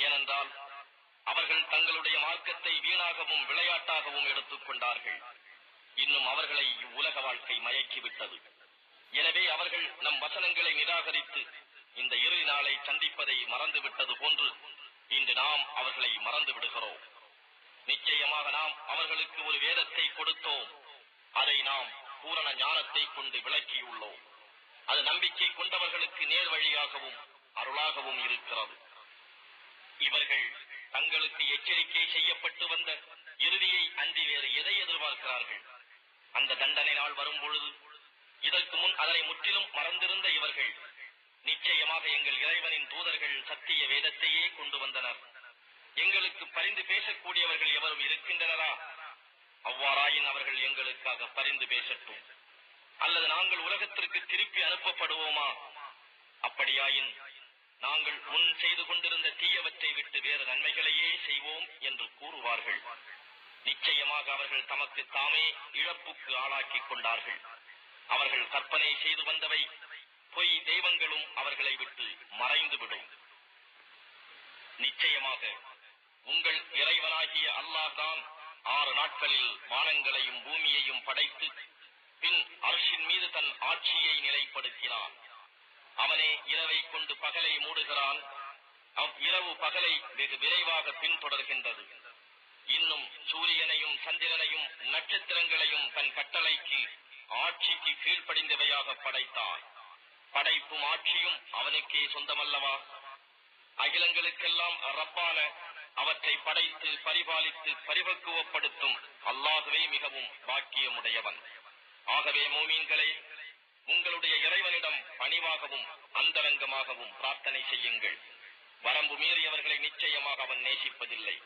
ஏனென்றால் அவர்கள் தங்களுடைய மார்க்கத்தை வீணாகவும் விளையாட்டாகவும் எடுத்துக் கொண்டார்கள். இன்னும் அவர்களை இவ்வுலக வாழ்க்கை மயக்கிவிட்டது. எனவே அவர்கள் நம் வசனங்களை நிராகரித்து இந்த இறுதி நாளை சந்திப்பதை மறந்துவிட்டது போன்று இன்று நாம் அவர்களை மறந்து விடுகிறோம். நிச்சயமாக நாம் அவர்களுக்கு ஒரு வேதத்தை கொடுத்தோம். அதை நாம் பூரண ஞானத்தை கொண்டு விளக்கியுள்ளோம். அது நம்பிக்கை கொண்டவர்களுக்கு நேர் வழியாகவும் அருளாகவும் இருக்கிறது. இவர்கள் தங்களுக்கு எச்சரிக்கை செய்யப்பட்டு வந்த இறுதியை அன்றி வேறு எதை எதிர்பார்க்கிறார்கள்? அந்த தண்டனை நாள் வரும் பொழுது இதற்கு முன் அதனை முற்றிலும் மறந்திருந்த இவர்கள் நிச்சயமாக எங்கள் இறைவனின் தூதர்கள் சத்திய வேதத்தையே கொண்டு வந்தனர். எங்களுக்கு பரிந்து பேசக்கூடியவர்கள் எவரும் இருக்கின்றனரா? அவ்வாறாயின் அவர்கள் எங்களுக்காக பரிந்து பேசட்டும். அல்லது நாங்கள் உலகத்திற்கு திருப்பி அனுப்பப்படுவோமா? அப்படியாயின் நாங்கள் முன் செய்து கொண்டிருந்த தீயவற்றை பல்வேறு நன்மைகளையே செய்வோம் என்று கூறுவார்கள். நிச்சயமாக அவர்கள் தமக்கு தாமே இழப்புக்கு ஆளாக்கிக் கொண்டார்கள். அவர்கள் கற்பனை செய்து வந்தவை பொய் தெய்வங்களும் அவர்களை விட்டு மறைந்துவிடும் நிச்சயமாக உங்கள் இறைவனாகிய அல்லாஹ்தான் ஆறு நாட்களில் வானங்களையும் பூமியையும் படைத்து பின் அரசின் மீது தன் ஆட்சியை நிலைப்படுத்தினான். அவனே இரவை கொண்டு பகலை மூடுகிறான் இரவு பகலை வெகு விரைவாக பின்தொடர்கின்றது. இன்னும் சூரியனையும் சந்திரனையும் நட்சத்திரங்களையும் தன் கட்டளைக்கு ஆட்சிக்கு கீழ்ப்படிந்தவையாக படைத்தான் படைப்பும் ஆட்சியும் அவனுக்கே சொந்தமல்லவா? அகிலங்களுக்கெல்லாம் ரப்பான அவற்றை படைத்து பரிபாலித்து பரிபக்குவப்படுத்தும் அல்லாகவே மிகவும் பாக்கியமுடையவன். ஆகவே மோமீன்களை உங்களுடைய இறைவனிடம் பணிவாகவும் அந்தரங்கமாகவும் பிரார்த்தனை செய்யுங்கள். வரம்பு மீறியவர்களை நிச்சயமாக அவன் நேசிப்பதில்லை.